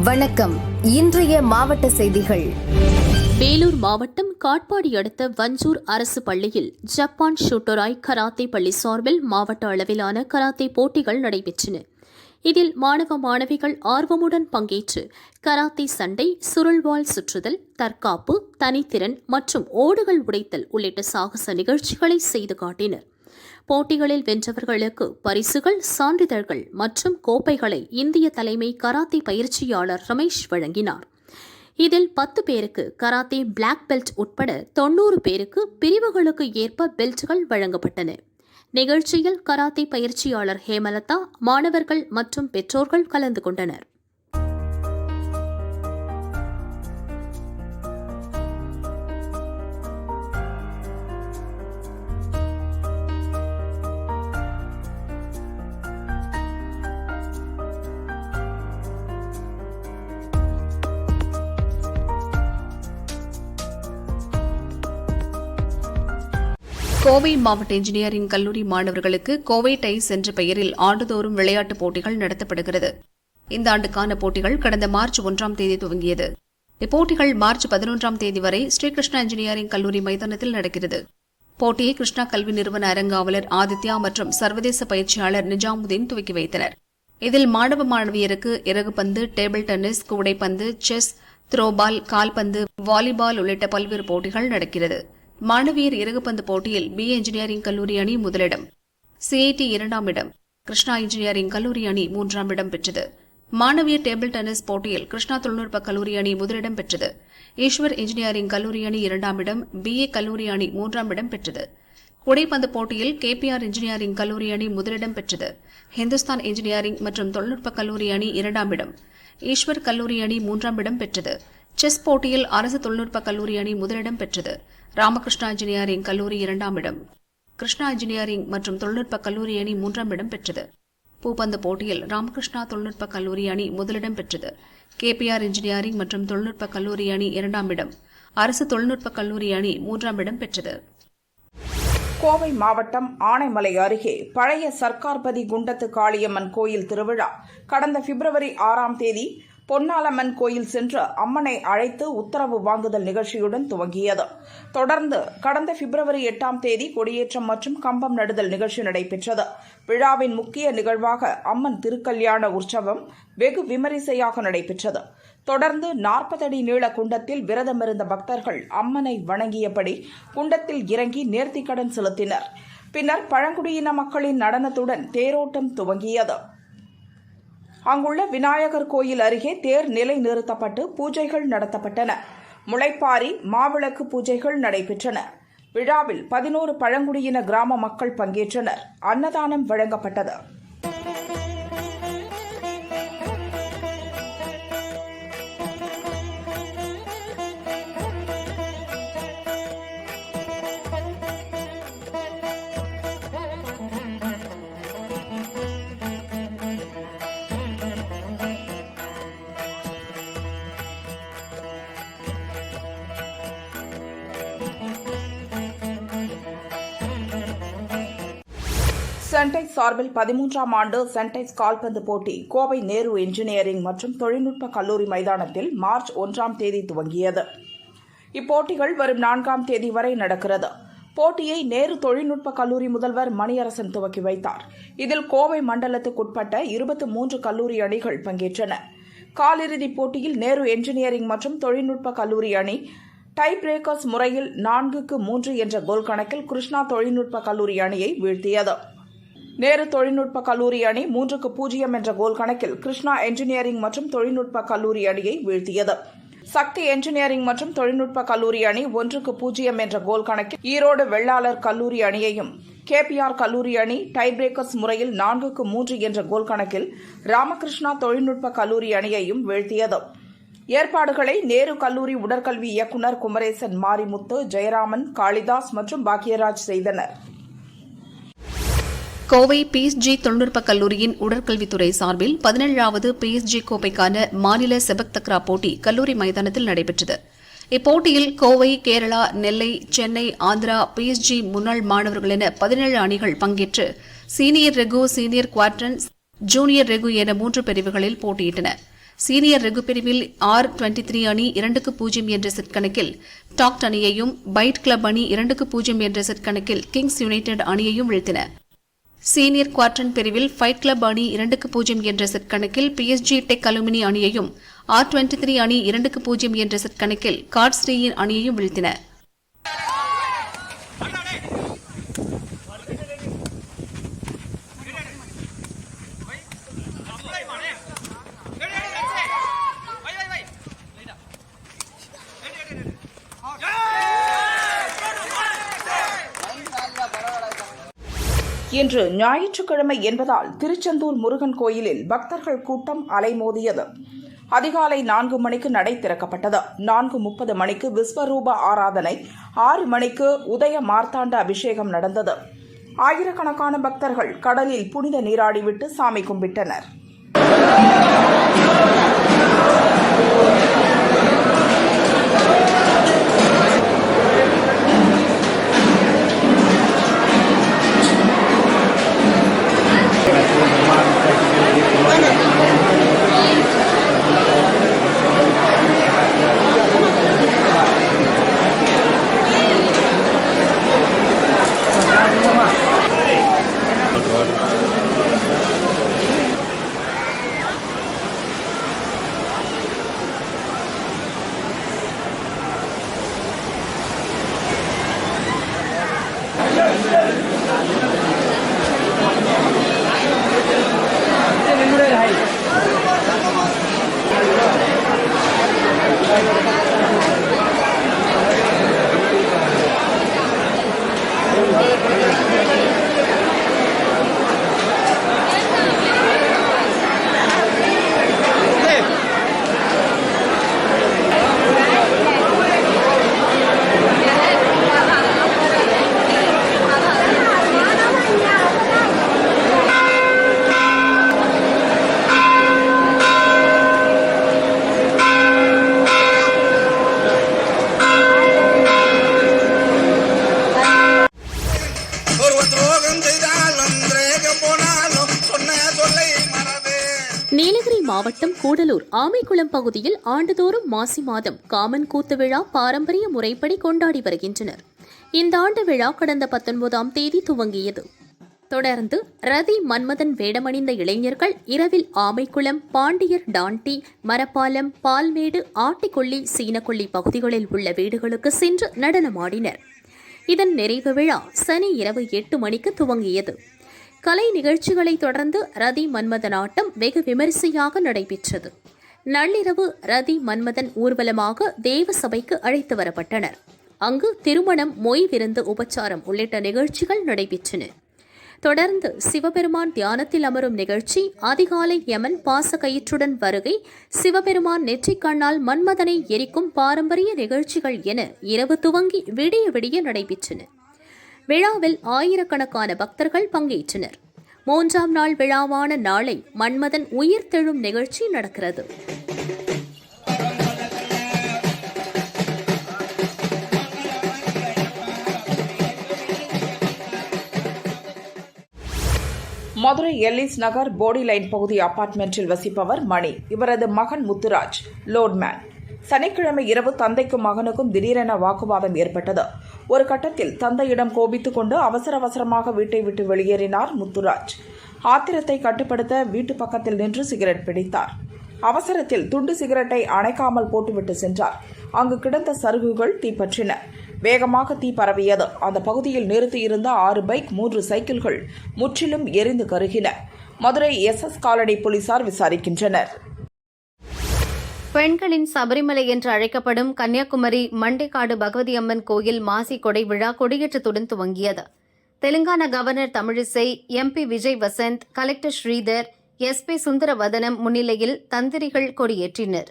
வணக்கம். இன்றைய மாவட்ட செய்திகள். வேலூர் மாவட்டம் காட்பாடி அடுத்த வஞ்சூர் அரசு பள்ளியில் ஜப்பான் ஷூட்டராய் கராத்தே பள்ளி சார்பில் மாவட்ட அளவிலான கராத்தே போட்டிகள் நடைபெற்றன. இதில் மாணவ மாணவிகள் ஆர்வமுடன் பங்கேற்று கராத்தே சண்டை சுருள்வாள் சுற்றுதல் தற்காப்பு தனித்திறன் மற்றும் ஓடுகள் உடைத்தல் உள்ளிட்ட சாகச நிகழ்ச்சிகளை செய்து காட்டினர். போட்டிகளில் வென்றவர்களுக்கு பரிசுகள் சான்றிதழ்கள் மற்றும் கோப்பைகளை இந்திய தலைமை கராத்தே பயிற்சியாளர் ரமேஷ் வழங்கினார். இதில் பத்து பேருக்கு கராத்தே பிளாக் பெல்ட் உட்பட தொண்ணூறு பேருக்கு பிரிவுகளுக்கு ஏற்ப பெல்ட்கள் வழங்கப்பட்டன. நிகழ்ச்சியில் கராத்தே பயிற்சியாளர் ஹேமலதா மாணவர்கள் மற்றும் பெற்றோர்கள் கலந்து கொண்டனர். கோவை மாவட்ட இன்ஜினியரிங் கல்லூரி மாணவர்களுக்கு கோவை டைஸ் என்ற பெயரில் ஆண்டுதோறும் விளையாட்டுப் போட்டிகள் நடத்தப்படுகிறது. இந்த ஆண்டுக்கான போட்டிகள் கடந்த மார்ச் ஒன்றாம் தேதி துவங்கியது. இப்போட்டிகள் மார்ச் பதினொன்றாம் தேதி வரை ஸ்ரீகிருஷ்ணா இன்ஜினியரிங் கல்லூரி மைதானத்தில் நடக்கிறது. போட்டியை கிருஷ்ணா கல்வி நிறுவன அரங்காவலர் ஆதித்யா மற்றும் சர்வதேச பயிற்சியாளர் நிஜாமுதீன் துவக்கி வைத்தனர். இதில் மாணவ மாணவியருக்கு இறகுப்பந்து டேபிள் டென்னிஸ் கூடைப்பந்து செஸ் த்ரோபால் கால்பந்து வாலிபால் உள்ளிட்ட பல்வேறு போட்டிகள் நடக்கிறது. மாணவியர் இறகுப்பந்து போட்டியில் பி இன்ஜினியரிங் கல்லூரி அணி முதலிடம். சிஐடி இரண்டாம் இடம். கிருஷ்ணா இன்ஜினியரிங் கல்லூரி அணி மூன்றாம் இடம் பெற்றது. மாணவியர் டேபிள் டென்னிஸ் போட்டியில் கிருஷ்ணா தொழில்நுட்ப கல்லூரி அணி முதலிடம் பெற்றது. ஈஸ்வர் இன்ஜினியரிங் கல்லூரி அணி இரண்டாம் இடம். பிஏ கல்லூரி அணி மூன்றாம் இடம் பெற்றது. குடைப்பந்து போட்டியில் கேபிஆர் இன்ஜினியரிங் கல்லூரி அணி முதலிடம் பெற்றது. ஹிந்துஸ்தான் இன்ஜினியரிங் மற்றும் தொழில்நுட்ப கல்லூரி அணி இரண்டாம் இடம். ஈஸ்வர் கல்லூரி அணி மூன்றாம் இடம் பெற்றது. செஸ் போட்டியில் அரசு தொழில்நுட்ப கல்லூரி அணி முதலிடம் பெற்றது. ராமகிருஷ்ணா இன்ஜினியரிங் கல்லூரி இரண்டாம் இடம். கிருஷ்ணா இன்ஜினியரிங் மற்றும் தொழில்நுட்ப கல்லூரி அணி மூன்றாம் இடம் பெற்றது. பூப்பந்து போட்டியில் ராமகிருஷ்ணா தொழில்நுட்ப கல்லூரி அணி முதலிடம் பெற்றது. கேபிஆர் இன்ஜினியரிங் மற்றும் தொழில்நுட்ப கல்லூரி அணி இரண்டாம் இடம். அரசு தொழில்நுட்ப கல்லூரி அணி மூன்றாம் இடம் பெற்றது. கோவை மாவட்டம் ஆனைமலை அருகே பழைய சர்க்கார்பதி குண்டத்து காளியம்மன் கோயில் திருவிழா கடந்த பிப்ரவரி ஆறாம் தேதி பொன்னாலம்மன் கோயில் சென்று அம்மனை அழைத்து உத்தரவு வாங்குதல் நிகழ்ச்சியுடன் துவங்கியது. தொடர்ந்து கடந்த பிப்ரவரி எட்டாம் தேதி கொடியேற்றம் மற்றும் கம்பம் நடுதல் நிகழ்ச்சி நடைபெற்றது. விழாவின் முக்கிய நிகழ்வாக அம்மன் திருக்கல்யாண உற்சவம் வெகு விமரிசையாக நடைபெற்றது. தொடர்ந்து நாற்பது அடி நீள குண்டத்தில் விரதமிருந்த பக்தர்கள் அம்மனை வணங்கியபடி குண்டத்தில் இறங்கி நேர்த்திக்கடன் செலுத்தினர். பின்னர் பழங்குடியின மக்களின் நடனத்துடன் தேரோட்டம் துவங்கியது. அங்குள்ள விநாயகர் கோயில் அருகே தேர் நிலை நிறுத்தப்பட்டு பூஜைகள் நடத்தப்பட்டன. முளைப்பாரி மாவிளக்கு பூஜைகள் நடைபெற்றன. விழாவில் பதினோரு பழங்குடியின கிராம மக்கள் பங்கேற்றனர். அன்னதானம் வழங்கப்பட்டது. சென்டைஸ் சார்பில் பதிமூன்றாம் ஆண்டு சென்டைஸ் கால்பந்து போட்டி கோவை நேரு இன்ஜினியரிங் மற்றும் தொழில்நுட்ப கல்லூரி மைதானத்தில் மார்ச் ஒன்றாம் தேதி துவங்கியது. இப்போட்டிகள் வரும் நான்காம் தேதி வரை நடக்கிறது. போட்டியை நேரு தொழில்நுட்ப கல்லூரி முதல்வர் மணியரசன் துவக்கி வைத்தார். இதில் கோவை மண்டலத்துக்குட்பட்ட இருபத்தி மூன்று கல்லூரி அணிகள் பங்கேற்றன. காலிறுதிப் போட்டியில் நேரு என்ஜினியரிங் மற்றும் தொழில்நுட்ப கல்லூரி அணி டை பிரேக்கர்ஸ் முறையில் நான்குக்கு மூன்று என்ற கோல் கணக்கில் கிருஷ்ணா தொழில்நுட்ப கல்லூரி அணியை வீழ்த்தியது. நேரு தொழில்நுட்ப கல்லூரி அணி மூன்றுக்கு பூஜ்ஜியம் என்ற கோல் கணக்கில் கிருஷ்ணா என்ஜினியரிங் மற்றும் தொழில்நுட்ப கல்லூரி அணியை வீழ்த்தியது. சக்தி என்ஜினியரிங் மற்றும் தொழில்நுட்ப கல்லூரி அணி ஒன்றுக்கு பூஜ்ஜியம் என்ற கோல் கணக்கில் ஈரோடு வெள்ளாளர் கல்லூரி அணியையும் கேபிஆர் கல்லூரி அணி டை பிரேக்கர்ஸ் முறையில் நான்குக்கு மூன்று என்ற கோல் கணக்கில் ராமகிருஷ்ணா தொழில்நுட்ப கல்லூரி அணியையும் வீழ்த்தியது. ஏற்பாடுகளை நேரு கல்லூரி உடற்கல்வி இயக்குநர் குமரேசன் மாரிமுத்து ஜெயராமன் காளிதாஸ் மற்றும் பாக்யராஜ் செய்தனர். கோவை பிஎஸ்ஜி தொழில்நுட்பக் கல்லூரியின் உடற்கல்வித்துறை சார்பில் பதினேழாவது பிஎஸ்ஜி கோப்பைக்கான மாநில செபக் தக்ரா போட்டி கல்லூரி மைதானத்தில் நடைபெற்றது. இப்போட்டியில் கோவை கேரளா நெல்லை சென்னை ஆந்திரா பிஎஸ்ஜி முன்னாள் மாணவர்கள் என பதினேழு அணிகள் பங்கேற்று சீனியர் ரெகு சீனியர் குவாட்ரன் ஜூனியர் ரெகு என மூன்று பிரிவுகளில் போட்டியிட்டன. சீனியர் ரெகு பிரிவில் ஆர் டுவெண்ட்டி த்ரீ அணி இரண்டுக்கு பூஜ்ஜியம் என்ற செட் கணக்கில் டாக்ட் அணியையும் பைட் கிளப் அணி இரண்டுக்கு பூஜ்ஜியம் என்ற செட் கணக்கில் கிங்ஸ் யுனைடெட் அணியையும் வீழ்த்தின. சீனியர் குவார்டன் பிரிவில் ஃபைட் கிளப் அணி இரண்டுக்கு பூஜ்ஜியம் என்ற செட் கணக்கில் பிஎஸ்ஜி டெக் அலுமினி அணியையும் ஆர் டுவெண்ட்டி த்ரீ அணி இரண்டுக்கு பூஜ்ஜியம் என்ற செட் கணக்கில் கார்ட்ஸ்ரீயின் அணியையும் வீழ்த்தின. இன்று ஞாயிற்றுக்கிழமை என்பதால் திருச்செந்தூர் முருகன் கோயிலில் பக்தர்கள் கூட்டம் அலைமோதியது. அதிகாலை நான்கு மணிக்கு நடை திறக்கப்பட்டது. நான்கு முப்பது மணிக்கு விஸ்வரூப ஆராதனை ஆறு மணிக்கு உதய மார்த்தாண்ட அபிஷேகம் நடந்தது. ஆயிரக்கணக்கான பக்தர்கள் கடலில் புனித நீராடிவிட்டு சாமி கும்பிட்டனர். மாவட்டம் கூடலூர் ஆமைக்குளம் பகுதியில் ஆண்டுதோறும் மாசி மாதம் காமன் கூத்து விழா பாரம்பரிய முறைப்படி கொண்டாடி வருகின்றனர். இந்த ஆண்டு விழா கடந்த பத்தொன்பதாம் தேதி துவங்கியது. தொடர்ந்து ரதி மன்மதன் வேடமணிந்த இளைஞர்கள் இரவில் ஆமைக்குளம் பாண்டியர் டாண்டி மரப்பாலம் பால்மேடு ஆட்டிக்கொள்ளி சீனக்கொள்ளி பகுதிகளில் உள்ள வீடுகளுக்கு சென்று நடனமாடினர். இதன் நிறைவு விழா சனி இரவு எட்டு மணிக்கு துவங்கியது. கலை நிகழ்ச்சிகளை தொடர்ந்து ரதி மன்மதன் ஆட்டம் வெகு விமரிசையாக நடைபெற்றது. நள்ளிரவு ரதி மன்மதன் ஊர்வலமாக தேவ சபைக்கு அழைத்து வரப்பட்டனர். அங்கு திருமணம் மொய் விருந்து உபச்சாரம் உள்ளிட்ட நிகழ்ச்சிகள் நடைபெற்றன. தொடர்ந்து சிவபெருமான் தியானத்தில் அமரும் நிகழ்ச்சி அதிகாலை யமன் பாசக்கயிற்றுடன் வருகை சிவபெருமான் நெற்றிக் கண்ணால் மன்மதனை எரிக்கும் பாரம்பரிய நிகழ்ச்சிகள் என இரவு துவங்கி விடிய விடிய நடைபெற்றன. விழாவில் ஆயிரக்கணக்கான பக்தர்கள் பங்கேற்றனர். மூன்றாம் நாள் விழாவான நாளை மன்மதன் உயிர் தெழும் நிகழ்ச்சி நடக்கிறது. மதுரை எல்லிஸ் நகர் போடி லைன் பகுதி அபார்ட்மெண்ட்டில் வசிப்பவர் மணி. இவரது மகன் முத்துராஜ் லோட்மேன் சனிக்கிழமை இரவு தந்தைக்கும் மகனுக்கும் திடீரென வாக்குவாதம் ஏற்பட்டது. ஒரு கட்டத்தில் தந்தையிடம் கோபித்துக்கொண்டு அவசர அவசரமாக வீட்டை விட்டு வெளியேறினார் முத்துராஜ். ஆத்திரத்தை கட்டுப்படுத்த வீட்டு பக்கத்தில் நின்று சிகரெட் பிடித்தார். அவசரத்தில் துண்டு சிகரெட்டை அணைக்காமல் போட்டுவிட்டு சென்றார். அங்கு கிடந்த சருகுகள் தீப்பற்றின. வேகமாக தீ பரவியது. அந்த பகுதியில் நிறுத்தியிருந்த ஆறு பைக் மூன்று சைக்கிள்கள் முற்றிலும் எரிந்து கருகின. மதுரை எஸ் எஸ் காலனி போலீசார் விசாரிக்கின்றனர். பெண்களின் சபரிமலை என்று அழைக்கப்படும் கன்னியாகுமரி மண்டைக்காடு பகவதி அம்மன் கோயில் மாசி கொடை விழா கொடியேற்றத்துடன் துவங்கியது. Telangana governor Tamilisai MP Vijay Vasanth collector Sridhar SP Sundaravadanam முன்னிலையில் தந்திரிகள் கொடியேற்றினர்.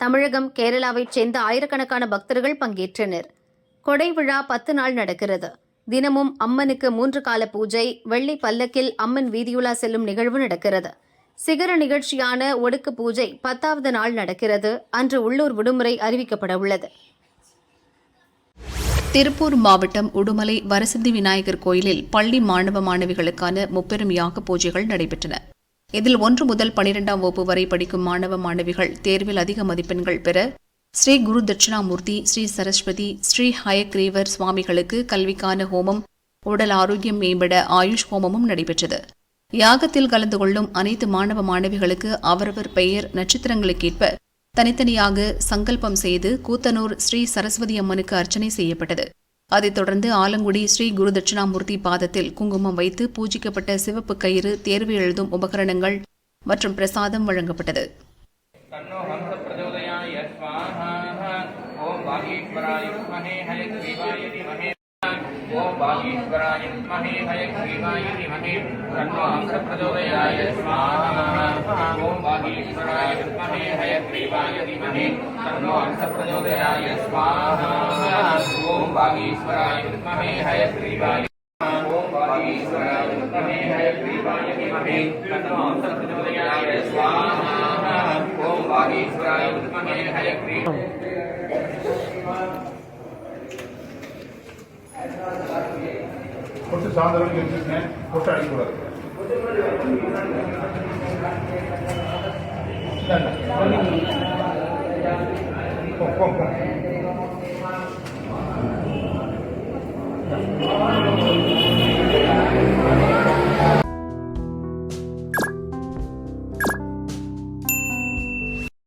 தமிழகம் கேரளாவைச் சேர்ந்த ஆயிரக்கணக்கான பக்தர்கள் பங்கேற்றனர். கொடை விழா பத்து நாள் நடக்கிறது. தினமும் அம்மனுக்கு மூன்று கால பூஜை வெள்ளி பல்லக்கில் அம்மன் வீதியுலா செல்லும் நிகழ்வு நடக்கிறது. சிகர நிகழ்ச்சியான ஒடுக்கு பூஜை பத்தாவது நாள் நடக்கிறது. அன்று உள்ளூர் விடுமுறை அறிவிக்கப்பட உள்ளது. திருப்பூர் மாவட்டம் உடுமலை வரசித்தி விநாயகர் கோயிலில் பள்ளி மாணவ மாணவிகளுக்கான முப்பெரும் யாக பூஜைகள் நடைபெற்றன. இதில் ஒன்று முதல் பனிரெண்டாம் வகுப்பு வரை படிக்கும் மாணவ மாணவிகள் தேர்வில் அதிக மதிப்பெண்கள் பெற ஸ்ரீ குரு தட்சிணாமூர்த்தி ஸ்ரீ சரஸ்வதி ஸ்ரீ ஹயக்ரீவர் சுவாமிகளுக்கு கல்விக்கான ஹோமம் உடல் ஆரோக்கியம் மேம்பட ஆயுஷ் ஹோமமும் நடைபெற்றது. யாகத்தில் கலந்து கொள்ளும் அனைத்து மாணவ மாணவிகளுக்கு அவரவர் பெயர் நட்சத்திரங்களுக்கேற்ப தனித்தனியாக சங்கல்பம் செய்து கூத்தனூர் ஸ்ரீ சரஸ்வதி அம்மனுக்கு அர்ச்சனை செய்யப்பட்டது. அதைத் தொடர்ந்து ஆலங்குடி ஸ்ரீ குரு தட்சிணாமூர்த்தி பாதத்தில் குங்குமம் வைத்து பூஜிக்கப்பட்ட சிவப்பு கயிறு தேர்வு எழுதும் உபகரணங்கள் மற்றும் பிரசாதம் வழங்கப்பட்டது. ஓம் देवाय धीमहि तन्नो हंसः प्रचोदयाय स्वाहा ॐ वागीश्वराय विद्महे हयग्रीवाय ॐ वागीश्वराय विद्महे हयग्रीवाय धीमहि तन्नो हंसः प्रचोदयाय स्वाहा। ॐ वागीश्वराय विद्महे हयग्रीव കുറച്ച് സാധനം ലഭിച്ചിട്ട് കൊട്ടടിക്കൂടാതെ Thank you.